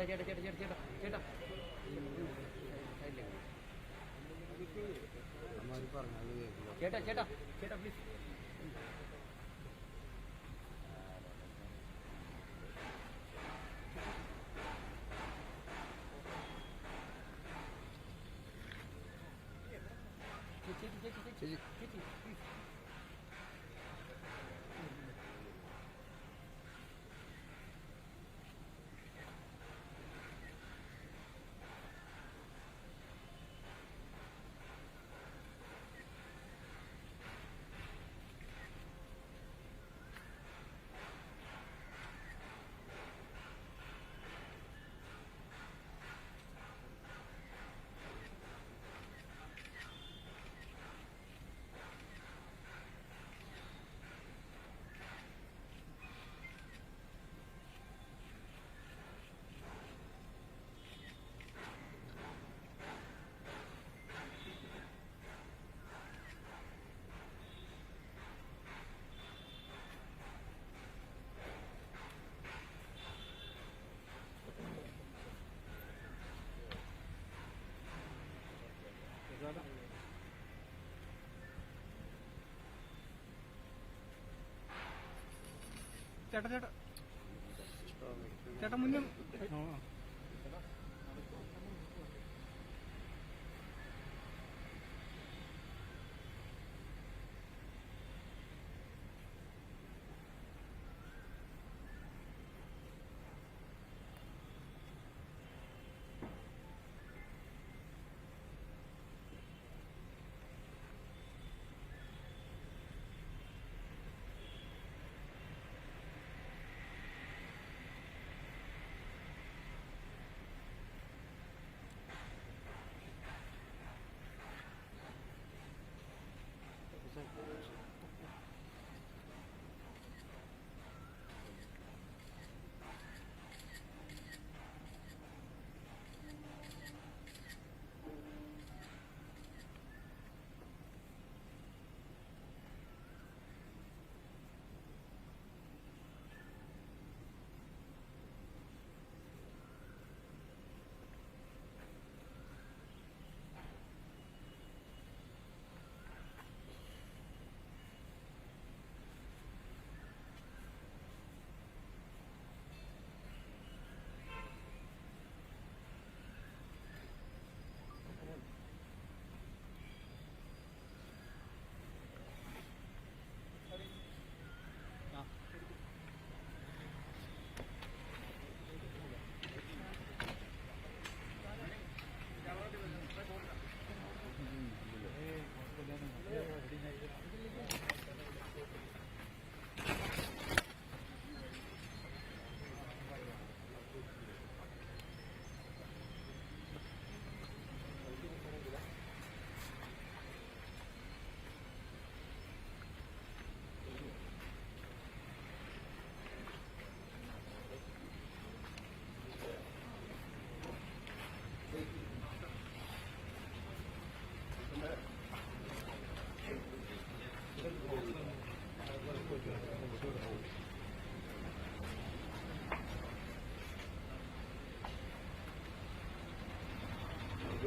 ചേട്ടാ ചേട്ടാ ചേട്ടാ ചേട്ടാ ചേട്ടാ ചേട്ടാ സൈഡിലേക്ക് അമ്മ പറഞ്ഞാൽ കേൾക്കില്ല ചേട്ടാ ചേട്ടാ ചേട്ടാ പ്ലീസ് ചേച്ചി ചേച്ചി ചേച്ചി ചേച്ചി. ചേച്ചി പ്ലീസ് ചേട്ടാ ചേട്ടാ. ചേട്ടാ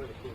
எடுத்து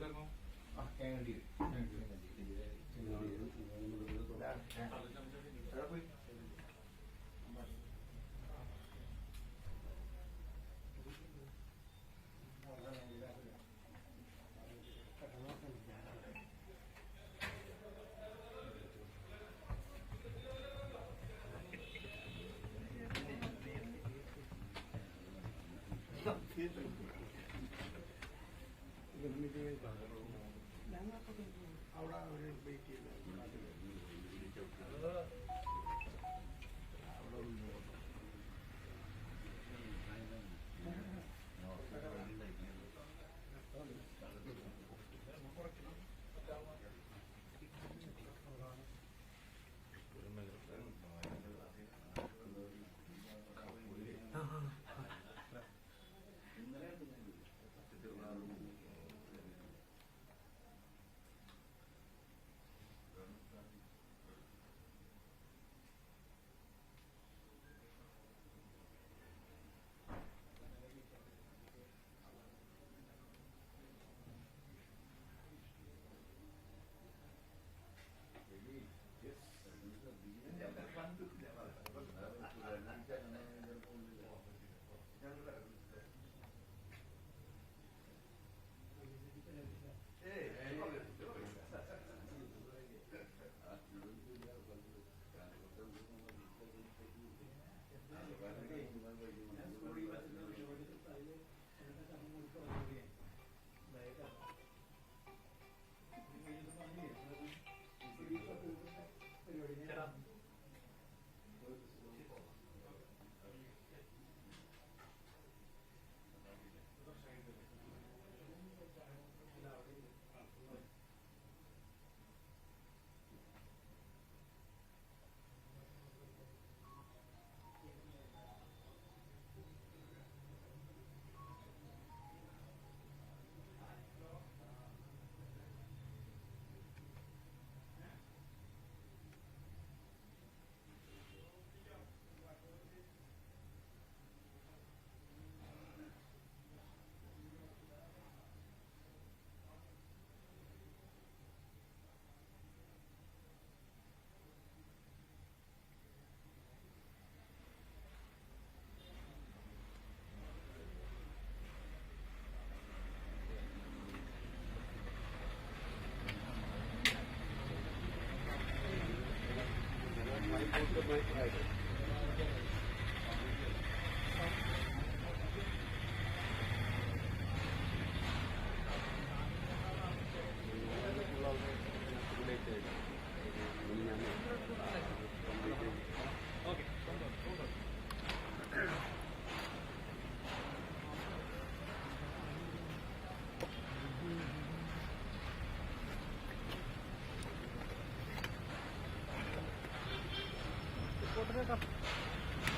മുന്നേ ആ. അവിടെ ഒരു Amen.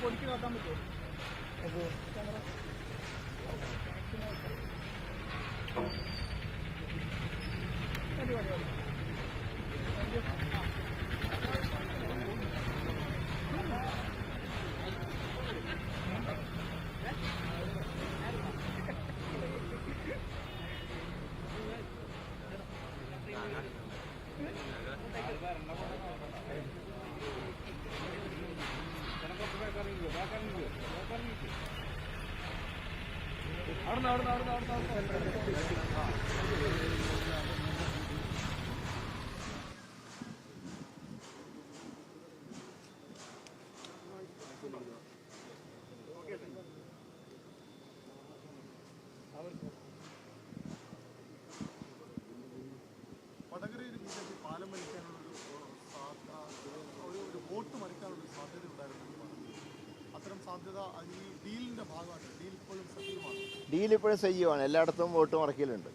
പൊടിക്ക് നോക്കാൻ പറ്റുമോ? വടകരയിൽ ബി ജെ പി പാലം വലിക്കാനുള്ളൊരു സാധ്യത ഒരു ഒരു വോട്ട് മറിക്കാനുള്ളൊരു സാധ്യത ഉണ്ടായിരുന്നു എന്ന് പറഞ്ഞു. അത്തരം സാധ്യത ഈ ഡീലിന്റെ ഡീൽ ഇപ്പോഴും സജീവമാണ്. ഡീൽ എല്ലായിടത്തും വോട്ട് മറക്കലുണ്ട്.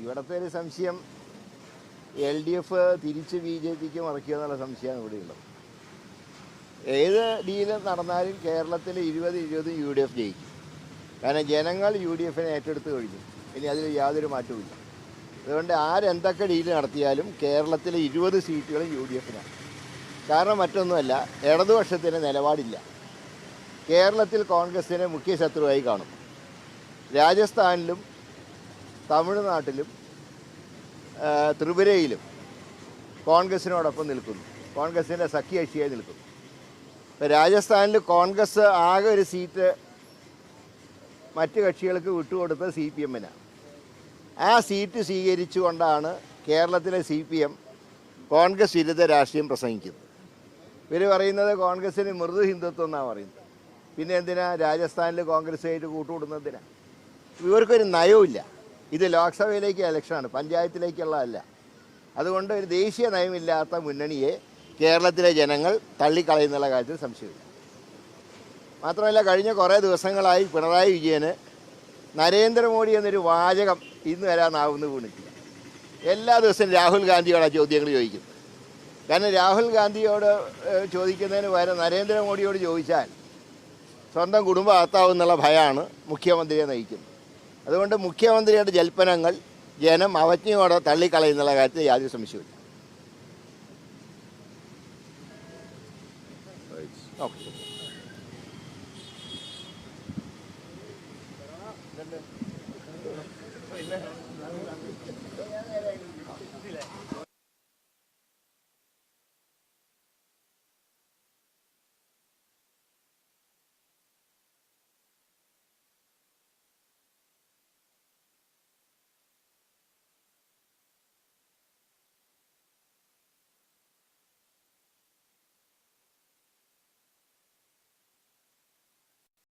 ഇവിടത്തെ ഒരു സംശയം എൽ ഡി എഫ് തിരിച്ച് ബി ജെ പിക്ക് മറക്കുക എന്നുള്ള സംശയമാണ് ഇവിടെയുള്ളത് ഏത് ഡീൽ നടന്നാലും കേരളത്തിൽ ഇരുപത് ഇരുപത് യു ഡി എഫ് ജയിക്കും. കാരണം ജനങ്ങൾ യു ഡി എഫിനെ ഏറ്റെടുത്ത് കഴിഞ്ഞു. ഇനി അതിൽ യാതൊരു മാറ്റവുമില്ല അതുകൊണ്ട് ആരെന്തൊക്കെ ഡീൽ നടത്തിയാലും കേരളത്തിലെ ഇരുപത് സീറ്റുകളും യു ഡി എഫിനാണ്. കാരണം മറ്റൊന്നുമല്ല ഇടതുപക്ഷത്തിന് നിലപാടില്ല. കേരളത്തിൽ കോൺഗ്രസിനെ മുഖ്യ ശത്രുവായി കാണും. രാജസ്ഥാനിലും തമിഴ്നാട്ടിലും ത്രിപുരയിലും കോൺഗ്രസിനോടൊപ്പം നിൽക്കുന്നു. കോൺഗ്രസിന്റെ സഖ്യകക്ഷിയായി നിൽക്കുന്നു. ഇപ്പോൾ രാജസ്ഥാനിൽ കോൺഗ്രസ് ആകെ ഒരു സീറ്റ് മറ്റ് കക്ഷികൾക്ക് വിട്ടുകൊടുത്തത് സി പി എമ്മിനാണ് ആ സീറ്റ് സ്വീകരിച്ചുകൊണ്ടാണ് കേരളത്തിലെ സി പി എം കോൺഗ്രസ് വിരുദ്ധ രാഷ്ട്രീയം പ്രസംഗിക്കുന്നത്. ഇവർ പറയുന്നത് കോൺഗ്രസിന് മൃദു ഹിന്ദുത്വം എന്നാണ് പറയുന്നത്. പിന്നെ എന്തിനാ രാജസ്ഥാനിൽ കോൺഗ്രസ്സുമായിട്ട് കൂട്ടുകൂടുന്നതിനാ ഇവർക്കൊരു നയവുമില്ല. ഇത് ലോക്സഭയിലേക്ക് ഇലക്ഷനാണ് പഞ്ചായത്തിലേക്കുള്ളതല്ല. അതുകൊണ്ട് ഒരു ദേശീയ നയമില്ലാത്ത മുന്നണിയെ കേരളത്തിലെ ജനങ്ങൾ തള്ളിക്കളയുന്നുള്ള കാര്യത്തിൽ സംശയമില്ല. മാത്രമല്ല കഴിഞ്ഞ കുറേ ദിവസങ്ങളായി പിണറായി വിജയന് നരേന്ദ്രമോദി എന്നൊരു വാചകം ഇന്ന് വരാനാവുന്ന വീണിട്ടില്ല. എല്ലാ ദിവസവും രാഹുൽ ഗാന്ധിയോടാണ് ചോദ്യങ്ങൾ ചോദിക്കുന്നത് കാരണം രാഹുൽ ഗാന്ധിയോട് ചോദിക്കുന്നതിന് പകരം നരേന്ദ്രമോദിയോട് ചോദിച്ചാൽ സ്വന്തം കുടുംബം അകത്താവുന്നുള്ള ഭയമാണ് മുഖ്യമന്ത്രിയെ നയിക്കുന്നത്. അതുകൊണ്ട് മുഖ്യമന്ത്രിയുടെ ജൽപ്പനങ്ങൾ ജനം അവജ്ഞയോടെ തള്ളിക്കളയുന്നുള്ള കാര്യത്തിൽ യാതൊരു സംശയമില്ല ഓക്കെ